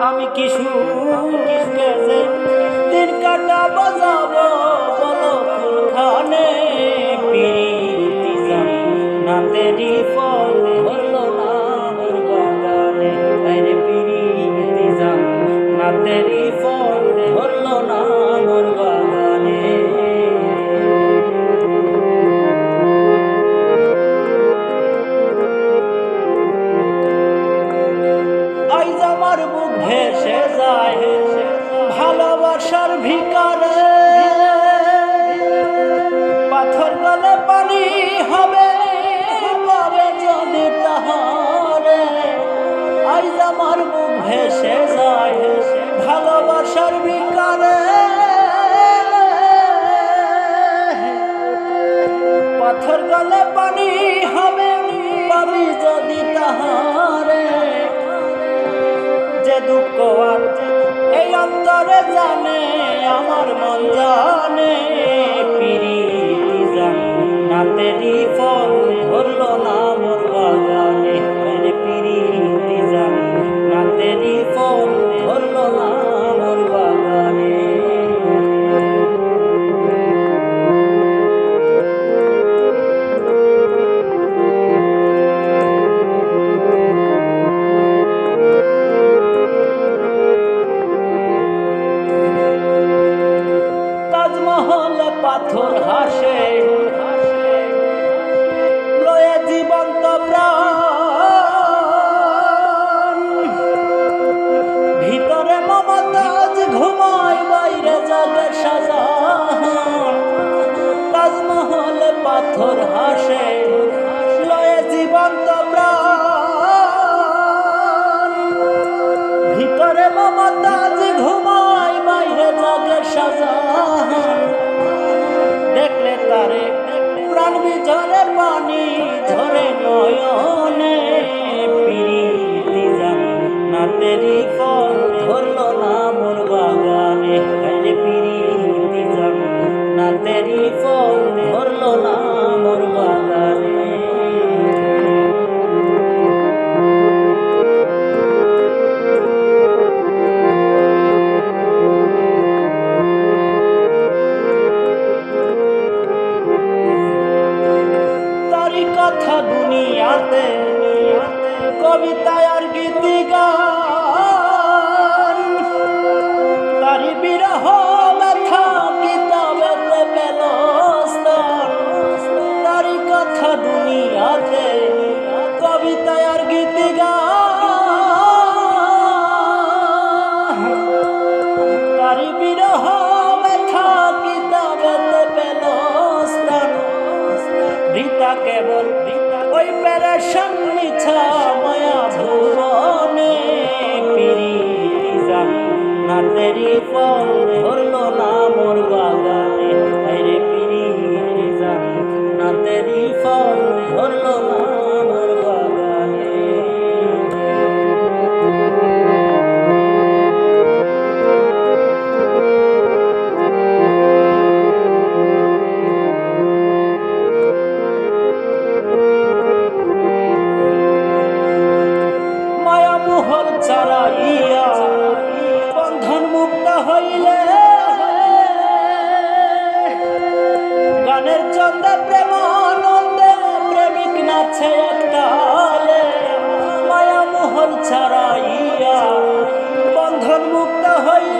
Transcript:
আমি কিছু দিন কাটা বাজাবো বলো কোনখানে? প্রীতি না তেরি ভেসে যায় ভালোবাসার ভিকারে দুঃখ আর এই অন্তরে জানে, আমার মন জানে, পিরিতি জান নাতেরি ফল ধরল না মোর বাগানে। আরে পিরিতি দুনিয়াতে কবিতায় আর গীতি গান। তারি বিরহ ব্যথা স্থান। রীতা কেবল ওই প্যারেশন মিছা মায়া ভুবনে জান না ফল ধরলো না মোর বাগানে আরে পিরিতি না তেরি ফল চারাইয়া বন্ধন মুক্ত হইলে গানের চন্দে প্রেমানন্দে প্রেমিক নাচে একতালে মায়া মোহর ছাড়াইয়া বন্ধন মুক্ত হইলে